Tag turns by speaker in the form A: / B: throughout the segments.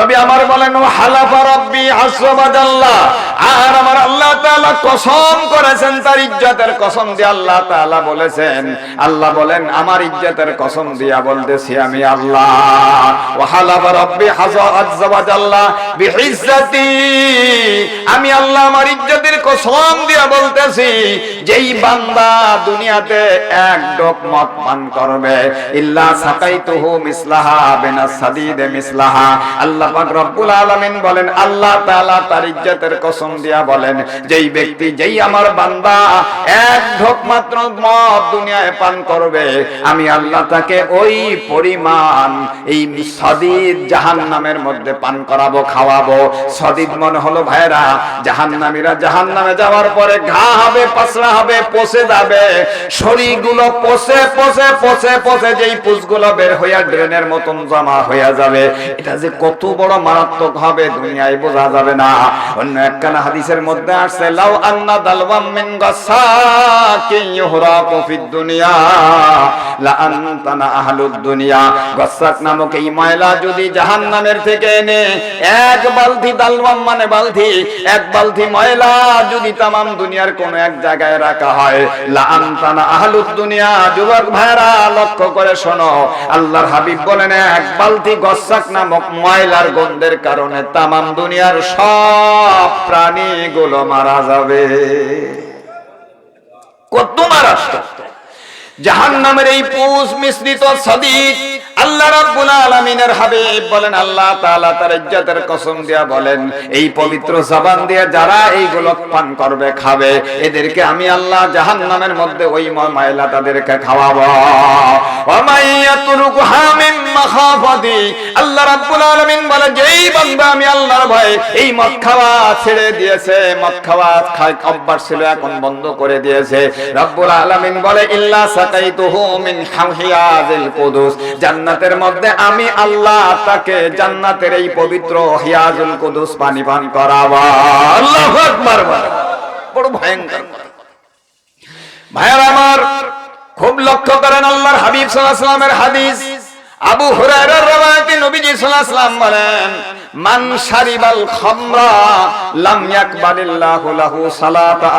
A: নবী আমার বলেন হালাফা রব্বি আসবাদাল্লাহ আর আমার আল্লাহ তাআলা কসম করেছেন, তার ইজ্জতের কসম দিয়ে আল্লাহ তাআলা বলেছেন। আল্লাহ বলেন, আমার ইজ্জতের কসম দিয়া বলতেছি আমি আল্লাহ। আমি আল্লাহ আমার ইজ্জতের কসম দিয়া বলতেছি, যেই বান্দা দুনিয়াতে এক ডোক মদ পান করবে, ইল্লা সাকাইতুহু মিসলাহা বিনা সাদিদে মিসলাহা। আল্লাহ রব্বুল আলামিন বলেন, আল্লাহ তাআলা তার ইজ্জতের কসম দিয়া বলেন, যেই ব্যক্তি, যেই আমার বান্দা, এক ঢোক মাত্র মদ দুনিয়ায় পান করবে, আমি আল্লাহ তাকে ওই পরিমাণ, এই সদিদ জাহান্নামের মধ্যে পান করাবো, খাওয়াবো। সদিদ মনে হলো ভাইরা জাহান্নামীরা জাহান্নামে যাওয়ার পরে ঘা হবে পাসরা হবে, পচে যাবে। শরীরগুলো পচে পচে পচে পচে, যেই পুষগুলো বের হইয়া ড্রেনের মতন জমা হইয়া যাবে। এটা যে কত বড় মারাত্মক হবে, দুনিয়ায় বোঝা যাবে না। অন্য একখানা হাদিসের মধ্যে আসছে, লাউ আন্না দালওয়াম মিন ফিদ দুনিয়া, লা আনতানা আহলুদ দুনিয়া। নামক এই ময়লা যদি জাহান্নামের থেকে এনে, এক বালতি দালওয়াম মানে বালতি, এক বালতি ময়লা যদি তামাম দুনিয়ার কোন এক জায়গায় রাখা হয়, লা আনতানা আহলুদ দুনিয়া। যুবক ভাইরা লক্ষ্য করে শোনো, আল্লাহর হাবিব বলেন, এক বালতি গসাক নামক ময়লার গন্ধের কারণে তামাম দুনিয়ার সব প্রাণীগুলো মারা যাবে। কত মারা জাহান নামের এই পুষ মিশ্রিত সদিক আল্লাহ রাব্বুল আলামিনের হাবিব বলেন, আল্লাহ তাআলা তার ইজ্জতের কসম দিয়া বলেন, এই পবিত্র জবান দিয়ে যারা এইগুলো পান করবে, খাবে, এদেরকে আমি আল্লাহ জাহান্নামের মধ্যে ওই ময়লা তাদেরকে খাওয়াবো। আল্লাহ রাব্বুল আলামিন বলে, যেই বান্দা আমি আল্লাহর ভয়ে এই মদ খাওয়া ছেড়ে দিয়েছে, মদ খাওয়া খায়, অভ্যাস ছিল, এখন বন্ধ করে দিয়েছে। রব্বুল আলামিন বলে, ইল্লা সাকাইতুহু মিন কুদুস। জান্নাতের মধ্যে আমি আল্লাহ তাকে জান্নাতের এই পবিত্র হিয়াজুল কুদুস পানি পান করাবার বড় ভয়ঙ্কর ভাইয়ার আমার, খুব লক্ষ্য করেন আল্লাহর হাবিব সাল্লাল্লাহু হাদিস। আবু হুরায়রার রাওয়ায়াতে নবীজি সাল্লাল্লাহু আলাইহি বলেন, মান শারিবাল খামরা লাম ইয়াকবালিল্লাহু লাহু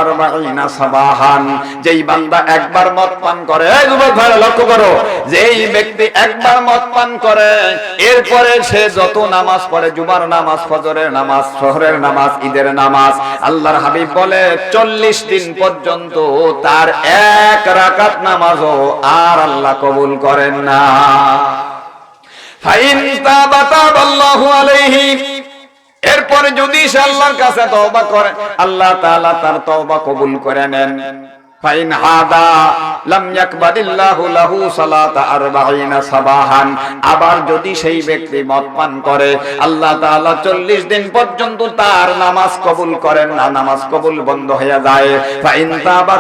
A: আরবাঈনা সাবাহান। যেই বান্দা একবার মদ পান করে, এই যুবক লক্ষ্য করো, যেই ব্যক্তি একবার মদ পান করে, এরপরে সে যত নামাজ পড়ে, জুমার নামাজ, ফজরের নামাজ, শহরের নামাজ, ঈদের নামাজ, আল্লাহর হাবিব বলে, চল্লিশ দিন পর্যন্ত তার এক রাকাত নামাজও আর আল্লাহ কবুল করেন না। এরপরে যদি সে আল্লাহর কাছে তবা করে আল্লাহ তাআলা তার তবা কবুল করে নেন। আবার যদি সেই ব্যক্তি মদ পান করে, আল্লাহ 40 দিন পর্যন্ত তার নামাজ কবুল করেন না, নামাজ কবুল বন্ধ হয়ে যায়। তাবা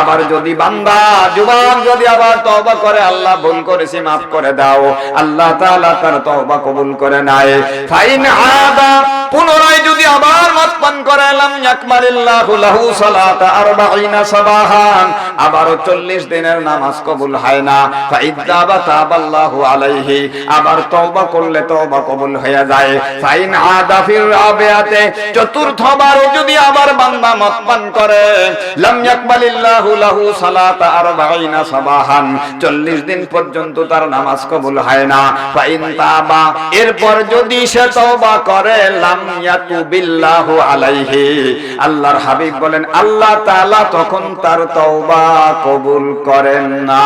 A: আবার যদি বান্দা, যুবক যদি আবার তওবা করে, আল্লাহ ভুল করেছি maaf করে দাও। আল্লাহ তাআলা তার তওবা কবুল করে নেয়। ফাইন হাদা, পুনরায় যদি আবার মদ পান করে, লাম ইয়াকমালিল্লাহু লাহু সালাতা আরবাঈনা সাবাহান। আবারও 40 দিনের নামাজ কবুল হয় না। আবার করলে কবুল হয়ে যায়। যদি আবার বান্দা মদ পান করে 40 দিন পর্যন্ত তার নামাজ কবুল হয় না। এরপর যদি সে করে আলাইহি। আল্লাহর হাবিব বলেন, আল্লাহ তাআলা তখন তার তওবা কবুল করেন না।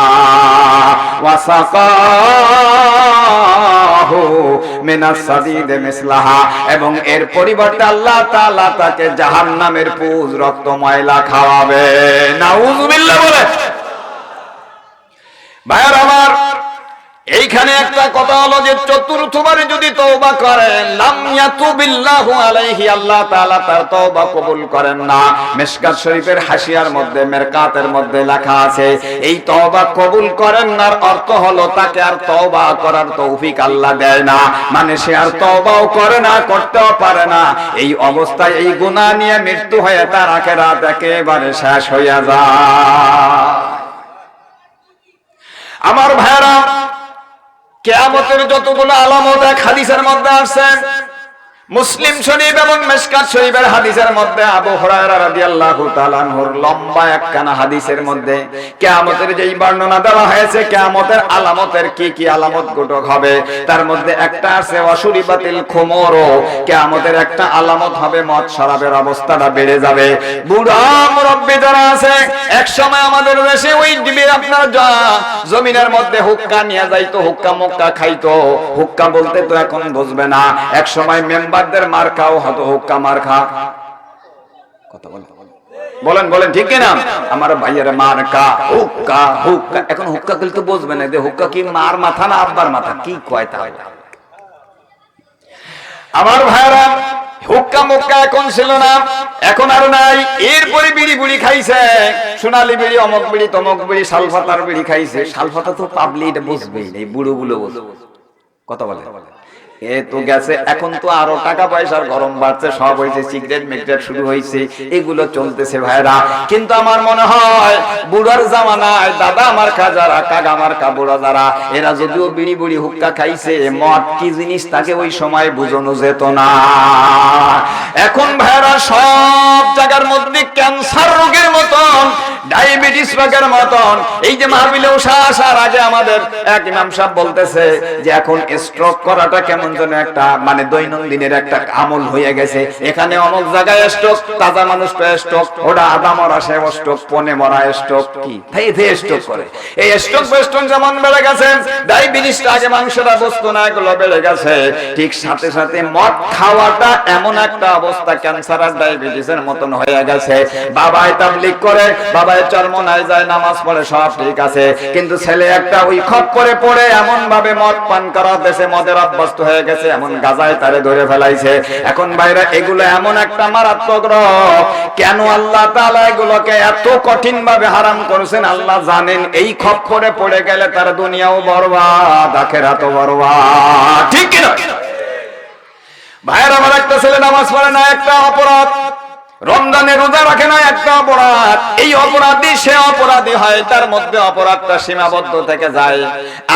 A: এবং এর পরিবর্তে আল্লাহ তাআলা তাকে জাহান্নামের পুজ রক্ত ময়লা খাওয়াবে। নাউজুবিল্লাহ বলে। ভাইয়ার আমার এইখানে একটা কথা হলো যে চতুর্থবারে যদি তওবা করেন আল্লাহ তার তওবা কবুল করেন না। মিশকাত শরীফের হাসিয়ার মধ্যে, মেরকাতের মধ্যে লেখা আছে, এই তওবা কবুল করেন না অর্থ হলো তাকে আর তওবা করার তৌফিক আল্লাহ দেয় না। মানে সে আর তওবাও করে না, করতেও পারে না। এই অবস্থায় এই গুনাহ নিয়ে মৃত্যু হয়ে তার আখেরাত একেবারে শেষ হইয়া যায়। আমার ভাইরা কেয়ামতের যতগুলো আলামত এক হাদিসের মধ্যে আসছে মুসলিম শরীফ এবং মেশকাত শরীফের হাদিসের মধ্যে আবু হুরায়রা রাদিয়াল্লাহু তাআলা আনহুর লম্বা একখানা হাদিসের মধ্যে কিয়ামতের যেই বর্ণনা দেওয়া হয়েছে, কিয়ামতের আলামতের কি কি আলামত ঘটক হবে, তার মধ্যে একটা আছে অসুরিবাতিল খুমরও কিয়ামতের একটা আলামত হবে, মদ শরাবের অবস্থাটা বেড়ে যাবে। বুড়া মুরব্বি যারা আছে এক সময় আমাদের দেশে ওই ডিবির আপনার জমিনের মধ্যে হুক্কা নিয়ে যাইতো, হুক্কা মুক্কা খাইতো। হুক্কা বলতে তো এখন বুঝবে না। এক সময় মেম্বারদের মার খাও, হতো হুক্কা মার খা। কথা বল বলেন বলেন, ঠিক কিনা? আমার ভাইয়ের মার কা হুক্কা হুক্কা। এখন হুক্কা খেলে তো বুঝবে না হুক্কা কি মার মাথা না আব্বার মাথা? কি কয় তাহলে? আমার ভাইরা হুক্কা মুক্কা এখন ছিল না, এখন আর নাই। এরপরে বিড়ি বুড়ি খাইছে। সোনালি বিড়ি, অমক বিড়ি, তমক বিড়ি সালফাতার বিড়ি খাইছে। সালফাতা তো পাবলি এটা বুঝবেই, এই বুড়ো গুলো বুঝবে। কথা বলে এখন তো আরও টাকা পয়সার গরম বাড়ছে, সব হয়েছে সিগারেট শুরু হয়েছে, এগুলো চলতেছে ভাইরা। কিন্তু আমার মনে হয়, বুড়ার জামানায় দাদা আমার কাকা আমার কাবুড়া যারা, এরা যদিও বিড়ি বুড়ি হুক্কা খাইছে, মদ কি জিনিস তাকে ওই সময় যেত না। এখন ভাইরা সব জায়গার মধ্যে ক্যান্সার রোগের মতন, ডায়াবেটিস রোগের মতন, এই যে মাহবিলে উষা আসার আগে আমাদের এক ইমাম সাহেব বলতেছে যে, এখন স্ট্রোক করাটা কেমন যেন একটা মানে দৈনন্দিনের একটা আমল হয়ে গেছে। এখানে অমুক জায়গায় স্ট্রোক তাজা মানুষ স্ট্রোক ওটা আদা মরা সে স্ট্রোক পনে মরা স্ট্রোক কি? তাই এতে স্ট্রোক করে। এই স্ট্রোক বেস্টন যেমন বেড়ে গেছে ডায়াবেটিসটা আগে মাংসটা বস্তু না, এগুলো বেড়ে গেছে। ঠিক সাথে সাথে মদ খাওয়াটা এমন একটা অবস্থা, ক্যান্সার আর ডায়াবেটিসের মতন হয়ে গেছে। বাবাই তাবলিক করে বাবাই চরমনায় যায়, নামাজ পড়ে, সব ঠিক আছে। কিন্তু ছেলে একটা ওই খপ করে পড়ে এমন ভাবে মদ পান করা দেশে মদের অভ্যস্ত হয়ে গেছে, এমন গাজায় তারে ধরে ফেলাইছে। এখন বাইরে এগুলো এমন একটা মারাত্মক কেন আল্লাহ তাআলা এগুলোকে এত কঠিন ভাবে হারাম করেছেন? আল্লাহ জানেন, এই খপ করে পড়ে গেলে তার দুনিয়াও বরবাদ, আখেরাতও বরবাদ। ঠিক কিনা? ভাইয়ের আমার একটা ছেলে নামাজ পড়ে না, একটা অপরাধ। রমজানে রোজা রাখে না একটা অপরাধ। এই অপরাধী সে অপরাধী হয়, তার মধ্যে অপরাধটা সীমাবদ্ধ থেকে যায়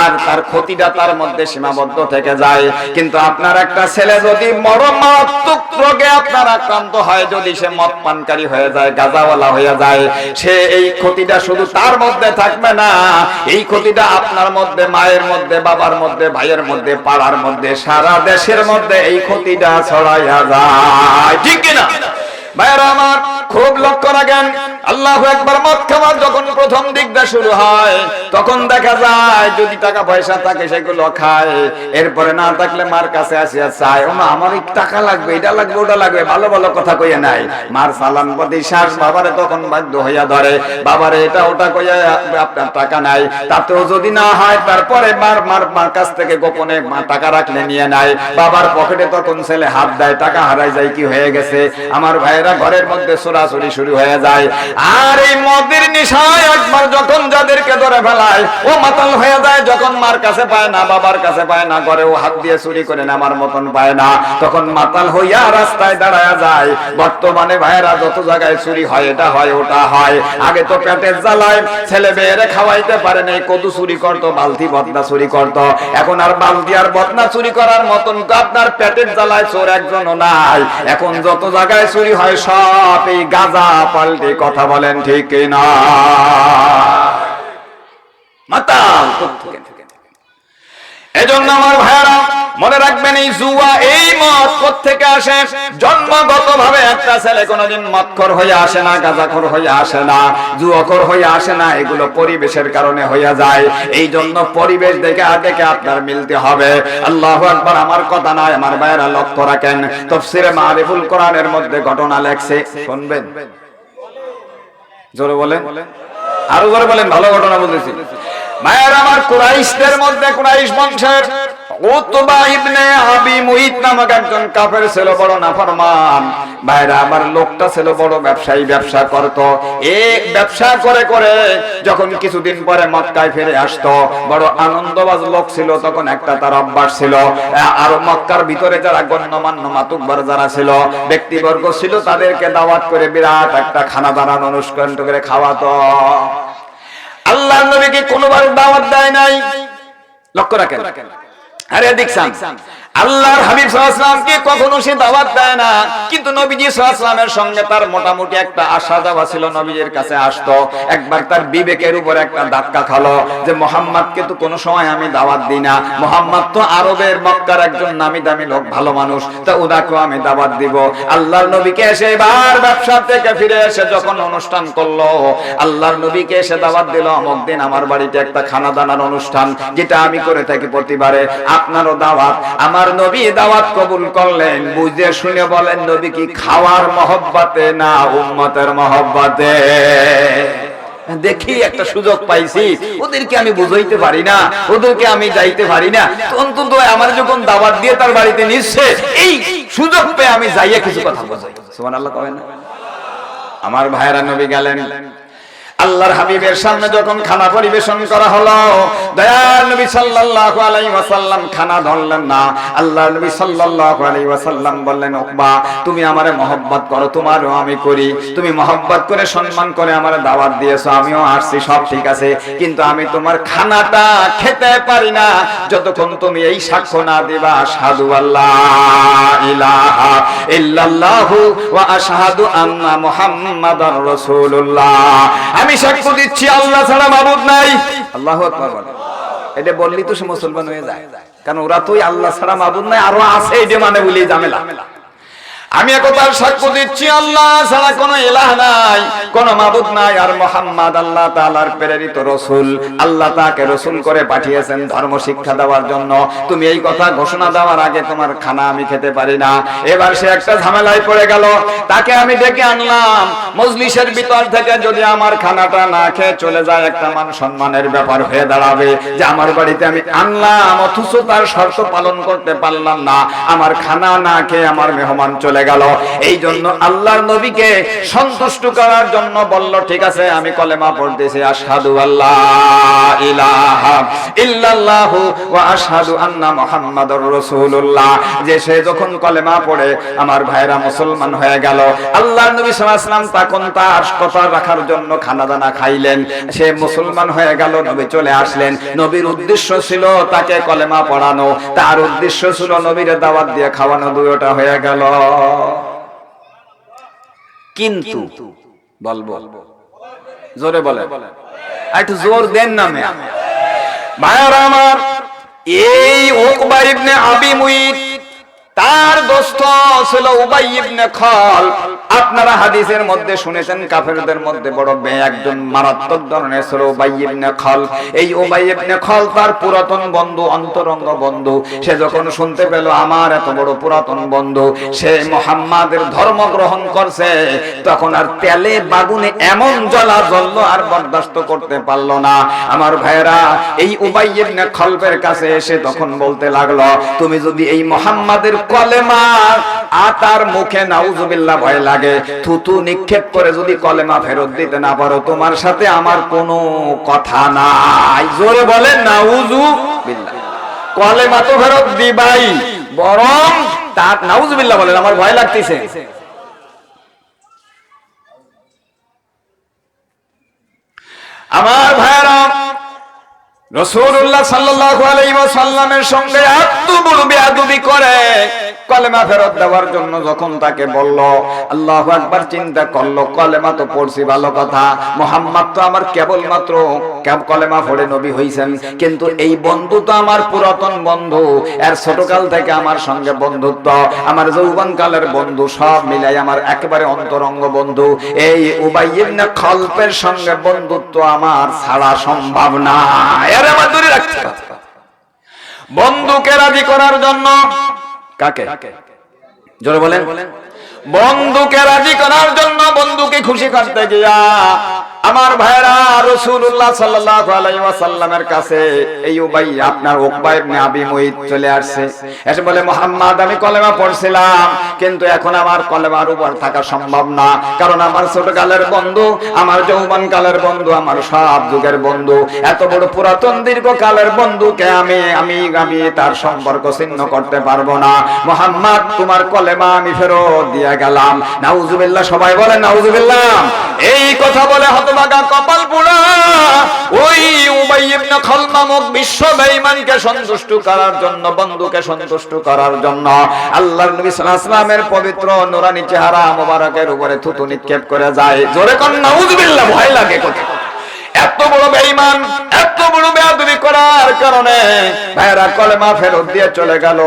A: আর তার ক্ষতিটা তার মধ্যে সীমাবদ্ধ থেকে যায়। কিন্তু আপনার একটা ছেলে যদি মরমাত্মক রোগে আপনার আক্রান্ত হয়, যদি সে মদ পানকারী হয়ে যায়, গাজাওয়ালা হয়ে যায়, সে এই ক্ষতিটা শুধু তার মধ্যে থাকবে না, এই ক্ষতিটা আপনার মধ্যে, মায়ের মধ্যে, বাবার মধ্যে, ভাইয়ের মধ্যে, পাড়ার মধ্যে, সারা দেশের মধ্যে এই ক্ষতিটা ছড়াইয়া যায়। ঠিক কিনা? ভাইয়েরা আমার খুব লক্ষ্য রাখেন, আল্লাহ একবার মদ খাওয়ার যখন প্রথম দিকটা শুরু হয়, তখন দেখা যায় যদি টাকা পয়সা থাকে সেগুলো খায়, এরপরে না থাকলে মার কাছে আসিয়া চায় ও আমার টাকা লাগবে, এটা লাগবে, ওটা লাগবে। ভালো ভালো কথা কইয়া নাই। মার সালান প্রতি শ্বাস বাবারে তখন বাধ্য হইয়া ধরে, বাবারে, এটা, ওটা কইয়া আপনার টাকা নাই। তাতেও যদি না হয়, তারপরে মার মার মার কাছ থেকে গোপনে মা টাকা রাখলে নিয়ে নাই বাবার পকেটে তখন ছেলে হাত দেয়, টাকা হারাই যায়, কি হয়ে গেছে? আমার ভাইয়েরা ঘরের মধ্যে চোরাচুরি শুরু হয়ে যায়। আর এই মদের নিশায় একবার যখন যাদেরকে ধরে ফেলায়, ও মাতাল হয়ে যায়, যখন মার কাছে পায় না, বাবার কাছে পায় না ঘরে ও হাত দিয়ে চুরি করে নেবার মতন পায় না, তখন মাতাল হইয়া রাস্তায় দাঁড়ায় যায়। বর্তমানে ভাইয়েরা যত জায়গায় চুরি হয়, এটা হয়, ওটা হয়। আগে তো পেটের জ্বালায়, ছেলে মেয়েরে খাওয়াইতে পারে নাই, কদু চুরি করতো, বালতি বদনা চুরি করতো। এখন আর বালতি আর বদনা চুরি করার মতন আপনার পেটের জ্বালায় চোর একজনও নাই। এখন যত জায়গায় চুরি হয় সব এই গাজা পাল্টে কথা বলেন ঠিক না মাতাল এজন্য আমার ভাইয়ারা মনে রাখবেন এই জুয়া, এই মদ থেকে আসে? জন্মগত ভাবে একটা ছেলে কোনোদিন মদখর হয়ে আসে না, গাঁজাখর হয়ে আসে না, জুয়াখর হয়ে আসে না, এগুলো পরিবেশের কারণে হয়ে যায়। এই জন্য পরিবেশ দেখে আগেকে আপনার মিলতে হবে। আল্লাহ একবার আমার কথা নয়, আমার ভাইয়েরা লক্ষ্য রাখেন। তফসিরে মারিফুল কোরআনের মধ্যে ঘটনা লেখছে। শুনবেন? জোরে বলেন? আরও জোরে বলেন, ভালো ঘটনা বলতেছি। মায়ের আমার কুরাইশদের মধ্যে কুরাইশ বংশের উতবা ইবনে আবি মুহিত নামক একজন কাফের ছিল বড় নাফরমান। আমার লোকটা ছিল বড় ব্যবসায়ী, ব্যবসা করত। ব্যবসা করে করে যখন কিছুদিন পরে মক্কায় ফিরে আসতো, বড় আনন্দবাজ লোক ছিল, তখন একটা তার অভ্যাস ছিল। আর মক্কার ভিতরে যারা গণ্যমান্য মাতুকবার যারা ছিল, ব্যক্তিবর্গ ছিল, তাদেরকে দাওয়াত করে বিরাট একটা খানা দানান অনুষ্ঠান করে খাওয়াতো। আল্লাহ নবীকে কোনোবার দাওয়াত দেয় নাই। লক্ষ্য রাখেন। আরে দেখছেন আল্লাহর হাবিব সাল্লাল্লাহু কখনো সে দাওয়াত দেয় না, কিন্তু নবীজি সাল্লাল্লাহু সঙ্গে তার মোটামুটি একটা আশা যাওয়া ছিল, নবীজির কাছে আসতো, একবার তার বিবেকের উপর একটা ধাক্কা খালো যে, মোহাম্মদকে তো কোনো সময় আমি দাওয়াত দিই না, মোহাম্মদ তো আরবের মক্কার একজন নামি দামি লোক, ভালো মানুষ, তা ওনাকেও আমি দাওয়াত দিব। আল্লাহর নবীকে এসে এবার ব্যবসা থেকে ফিরে এসে যখন অনুষ্ঠান করল, আল্লাহর নবীকে এসে দাওয়াত দিল অমুক দিন আমার বাড়িতে একটা খানা দানার অনুষ্ঠান, যেটা আমি করে থাকি প্রতিবারে আপনারও দাওয়াত। আমার নবী দাওয়াত কবুল করলেন। বুঝে শুনে বলেন, নবী কি খাওয়ার মহব্বতে না উম্মতের মহব্বতে? দেখি একটা সুযোগ পাইছি। ওদেরকে আমি বুঝাইতে পারি না, ওদেরকে আমি যাইতে পারি না। অন্তত আমার যখন দাওয়াত দিয়ে তার বাড়িতে নিচ্ছে, এই সুযোগ পেয়ে আমি যাইয়া কিছু কথা বোঝাই সুবহানাল্লাহ কবেন না? আমার ভাইরা নবী গেলেন। আল্লাহর হাবিবের সামনে যখন খানা পরিবেশন করা হলো, দয়াল নবী সাল্লাল্লাহু আলাইহি ওয়াসাল্লাম খানা ধরলেন না। আল্লাহর নবী সাল্লাল্লাহু আলাইহি ওয়াসাল্লাম বললেন, উকবা, তুমি আমারে মহব্বত করো, তোমারও আমি করি। তুমি মহব্বত করে, সম্মান করে আমারে দাওয়াত দিয়েছ, আমিও আসছি, সব ঠিক আছে। কিন্তু আমি তোমার খানাটা খেতে পারি না। যতক্ষণ তুমি এই সাক্ষ্য না দিবা সাধু আল্লাহ ইলাহা ইল্লাল্লাহু ওয়া আশহাদু আন্না মুহাম্মাদার রাসূলুল্লাহ। আমি সাক্ষ্য দিচ্ছি, আল্লাহ ছাড়া মাবুদ নাই। আল্লাহু এটা বললি তো সে মুসলমান হয়ে যায়। কারণ ওরা তো আল্লাহ ছাড়া মাবুদ নাই, আরও আছে এটা মানে বলি ঝামেলা। আমি একতার সাক্ষ্য দিচ্ছি, আল্লাহ ছাড়া কোনো ইলাহ নাই, কোনো মাবুদ নাই। আর মোহাম্মদ আল্লাহ তাআলার প্রেরিত রসুল, আল্লাহ তাকে রসুল করে পাঠিয়েছেন ধর্ম শিক্ষা দেওয়ার জন্য। তুমি এই কথা ঘোষণা দেওয়ার আগে তোমার খানা আমি খেতে পারি না। এবার সে একটা ঝামেলায় পড়ে গেল। তাকে আমি ডেকে আনলাম। মজলিসের ভিতর থেকে যদি আমার খানাটা না খেয়ে চলে যায়, একটা মান সম্মানের ব্যাপার হয়ে দাঁড়াবে। যে আমার বাড়িতে আমি আনলাম, অথচ তার শর্ত পালন করতে পারলাম না। আমার খানা না খেয়ে আমার মেহমান চলে গেল। এই জন্য আল্লাহর নবীকে সন্তুষ্ট করার জন্য বলল, ঠিক আছে, আমি কলেমা পড়তেছি, আশহাদু আল্লাহ ইলাহা ইল্লাল্লাহু আন্না মুহাম্মাদুর রাসূলুল্লাহ। যে সে যখন কলেমা পড়ে, আমার ভাইরা মুসলমান হয়ে গেল। আল্লাহর নবী ওয়াসাল্লাম তখন তার কথা রাখার জন্য খানা দানা খাইলেন। সে মুসলমান হয়ে গেল, নবী চলে আসলেন। নবীর উদ্দেশ্য ছিল তাকে কলেমা পড়ানো। তার উদ্দেশ্য ছিল নবীর দাওয়াত দিয়ে খাওয়ানো দুইটা হয়ে গেল। কিন্তু বলব জোরে বলে একটু জোর দেন না মে ভাইয়ার আমার এই ওকবা ইবনে আবি মুইত তার দোস্ত ছিল উবাই ইবনে খল। আপনারা হাদিসের মধ্যে শুনেছেন, কাফেরদের মধ্যে বড় বে একজন মারাত্মক ধরনের ছিল উবাই ইবনে খল। এই উবাই ইবনে খল তার পুরাতন বন্ধু, অন্তরঙ্গ বন্ধু। সে যখন শুনতে পেল, আমার এত বড় পুরাতন বন্ধু, সে মোহাম্মদের ধর্ম গ্রহণ করছে তখন আর তেলে বাগুনে এমন জ্বলা জ্বললো আর বরদাস্ত করতে পারল না। আমার ভাইরা এই উবাই ইবনে খলবের কাছে এসে তখন বলতে লাগল, তুমি যদি এই মোহাম্মদের কলেমা আতার মুখে নাউজুবিল্লাহ ভয় লাগে। থুতু নিক্ষেপ করে যদি কলেমা ফেরত দিতে না পারো, তোমার সাথে আমার কোনো কথা নাই। জোরে বলে নাউজু কলেমা তো ফেরত দিবাই, বরং তার নাউজুবিল্লাহ বলেন, আমার ভয় লাগতেছে। আমার ভাইরা রসুল্লাহ সাল্লাল্লাহু আলাইহি ওয়াসাল্লামের সঙ্গে বড় বেয়াদবি করে, কলেমা ফেরত দেওয়ার জন্য যখন তাকে বলল, আল্লাহু আকবার, চিন্তা করল, কলেমা তো পড়ছি, ভালো কথা। মোহাম্মদ তো আমার কেবলমাত্র কলেমা পড়ে নবী হইছেন। কিন্তু এই বন্ধু তো আমার পুরাতন বন্ধু, এর ছোটকাল থেকে আমার সঙ্গে বন্ধুত্ব। আমার যৌবন কালের বন্ধু, সব মিলাই আমার একেবারে অন্তরঙ্গ বন্ধু। এই উবাই ইবনে খলপের সঙ্গে বন্ধুত্ব আমার ছাড়া সম্ভব না। আমার দূরে বন্ধুকে রাজি করার জন্য কাকে? জোরে বলেন। বন্ধুকে রাজি করার জন্য বন্ধুকে খুশি করতে গিয়া আমার ভাইরা রাসূলুল্লাহ সাল্লাল্লাহু আলাইহি ওয়াসাল্লামের কাছে এই উবাই, আপনার উকবা ইবনে আবি মুইত চলে আসছে। এসে বলে, মুহাম্মদ, আমি কলেমা পড়ছিলাম, কিন্তু এখন আমার কলেমার উপর থাকা সম্ভব না। কারণ আমার ছোটকালের বন্ধু, আমার যৌবন কালের বন্ধু, আমার সব যুগের বন্ধু, এত বড় পুরাতন দীর্ঘকালের বন্ধুকে আমি আমি আমি তার সম্পর্ক ছিন্ন করতে পারব না। মোহাম্মদ, তোমার কলেমা আমি ফেরত দিয়ে গেলাম। নাউজুবিল্লাহ, সবাই বলে নাউজুবিল্লাহ। এই কথা বলে হত হতভাগা কপাল পুরা ওই উবাই ইবনে বিশ্ব বেঈমানকে সন্তুষ্ট করার জন্য, বন্ধুকে সন্তুষ্ট করার জন্য আল্লাহর নবী সাল্লাল্লাহু আলাইহি ওয়াসাল্লামের পবিত্র নূরানি চেহারা মোবারকের উপরে থুতু নিক্ষেপ করে যায়। জোরে কন, নাউজুবিল্লাহ, ভয় লাগে কোথায়? এত বড় বেঈমান, এত বড় বেয়াদবি করার কারণে ভাইরা কলেমা ফেরত দিয়ে চলে গেল।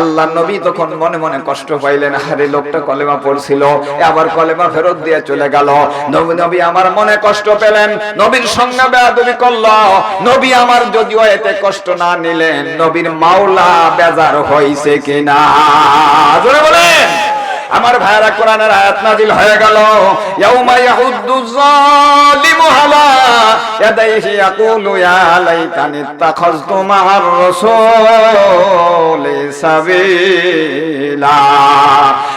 A: আল্লাহ নবী তখন মনে মনে কষ্ট পাইলেন, আরে লোকটা কলেমা পড়ছিল আবার কলেমা ফেরত দিয়ে চলে গেল। নবী নবী আমার মনে কষ্ট পেলেন, নবীর সঙ্গে বেয়াদবি করল। নবী আমার যদিও এতে কষ্ট না নিলেন, নবীর মাওলা বেজার হইছে কিনা? বলেন। আমার ভাইরা কোরআনের আয়াত নাজিল হয়ে গেল। ইয়াউমা ইয়াহুদ্দু যালিমু আলা ইয়াদাইহি ইয়াকুলু ইয়া লাইতানি ইত্তাখাযতু মা'আর রাসূলি সাবিলা।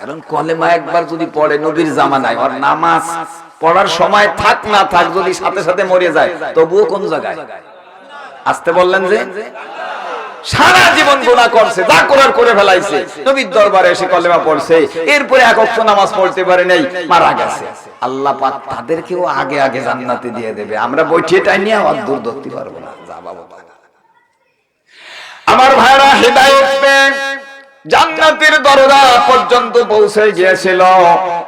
A: কারণ কলেমা একবার যদি পড়ে, নবীর জামানায়, আর নামাজ পড়ার সময় থাক না থাক যদি সাথে সাথে মরে যায়, তবুও কোন জায়গায়? আসতে বললেন যে, সারা জীবন করছে, যা করার করে ফেলাইছে, নবীর দরবারে এসে কলেমা পড়ছে, এরপরে এক নামাজ পড়তে পারে নাই, মারা গেছে। আল্লাহ পাক তাদেরকেও আগে আগে জান্নাতে দিয়ে দেবে। আমরা বইটিয়ে টাই নিয়ে দূর ধরতে পারব না। যা বাবা। আমার ভাইরা, হেদায়েত পেয়ে জান্নাতের দরজা পর্যন্ত পৌঁছে গিয়েছিল।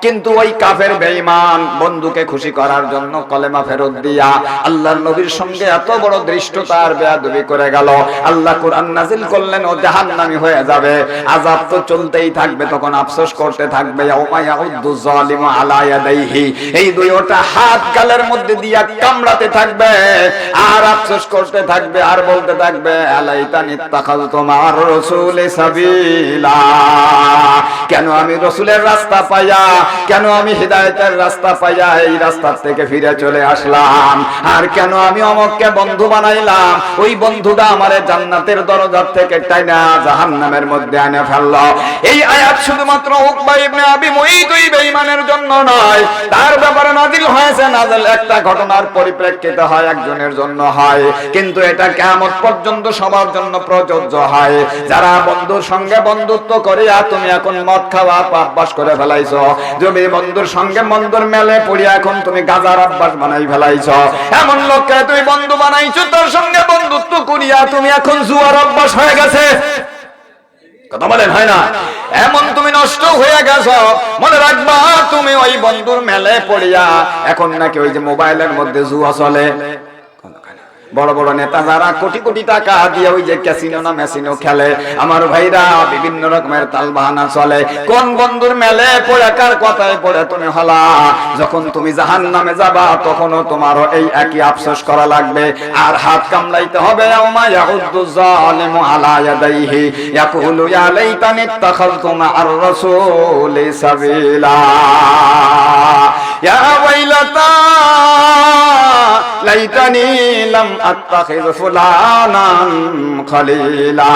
A: কিন্তু ওই কাফের বেঈমান বন্ধুকে খুশি করার জন্য কলেমা ফেরত দিয়া আল্লাহর নবীর সঙ্গে এত বড় দৃষ্টতার বেয়াদবি করে গেল। আল্লাহ কোরআন নাজিল করলেন, ও জাহান্নামী হয়ে যাবে। আযাব তো চলতেই থাকবে, তখন আফসোস করতে থাকবে, ইয়াউমা ইয়াউদ্দু যালিমু আলা ইয়াদাইহি। এই দুইটা হাত গালের মধ্যে দিয়া কামড়াতে থাকবে, আর আফসোস করতে থাকবে, আর বলতে থাকবে, আলাইতানি তাখাযতু মা'আর রাসূলি সাবিলা। কেন আমি রসুলের রাস্তা পাইয়া, কেন আমি হৃদায়তের রাস্তা পাইয়া এই রাস্তার থেকে ফিরে চলে আসলাম? আর কেন আমি অমককে বন্ধু বানাইলাম? ওই বন্ধুটা আমারে জান্নাতের দরজার থেকে টাইনা জাহান্নামের মধ্যে আনে ফেলল। এই আয়াত শুধুমাত্র উকবা ইবনে আবি মুঈত ওই বেঈমানের জন্য নয়। তার ব্যাপারে নাজিল হয়েছে নাজিল একটা ঘটনার পরিপ্রেক্ষিতে হয়, একজনের জন্য হয়। কিন্তু এটা কিয়ামত পর্যন্ত সবার জন্য প্রযোজ্য হয়। যারা বন্ধুর সঙ্গে বন্ধুত্ব করিয়া তুমি এখন মদ খাওয়া অভ্যাস করে ফেলাইছো। তুমি বন্ধুর সঙ্গে বন্ধুর মেলে পড়িয়া এখন তুমি গাজার অভ্যাস বানাই ফেলাইছো। এমন লোককে তুমি বন্ধু বানাইছো, তোর সঙ্গে বন্ধুত্ব করিয়া তুমি এখন জুয়ার অভ্যাস হয়ে গেছে। কথা বলেন, হয় না? এমন তুমি নষ্ট হয়ে গেছো, মনে রাখবা তুমি ওই বন্ধুর মেলে পড়িয়া এখন নাকি ওই যে মোবাইলের মধ্যে জুয়া চলে। বড় বড় নেতা যারা কোটি কোটি টাকা দিয়ে ওই যে ক্যাসিনো না মেসিনো খেলে, আমার ভাইরা বিভিন্ন রকমের তাল বাহানা চলে। কোন বন্ধুর মেলে পড়ে, কার কথায় পড়ে তুমি হলা? যখন তুমি জাহান নামে যাবা, তখনও তোমারও এই একই আফসোস করা লাগবে। আর হাত কামড়াইতে হবে লাইতানি ইত্তাখাযতু লাইতানি লাম আত্তাখিয ফুলানান খলিলা।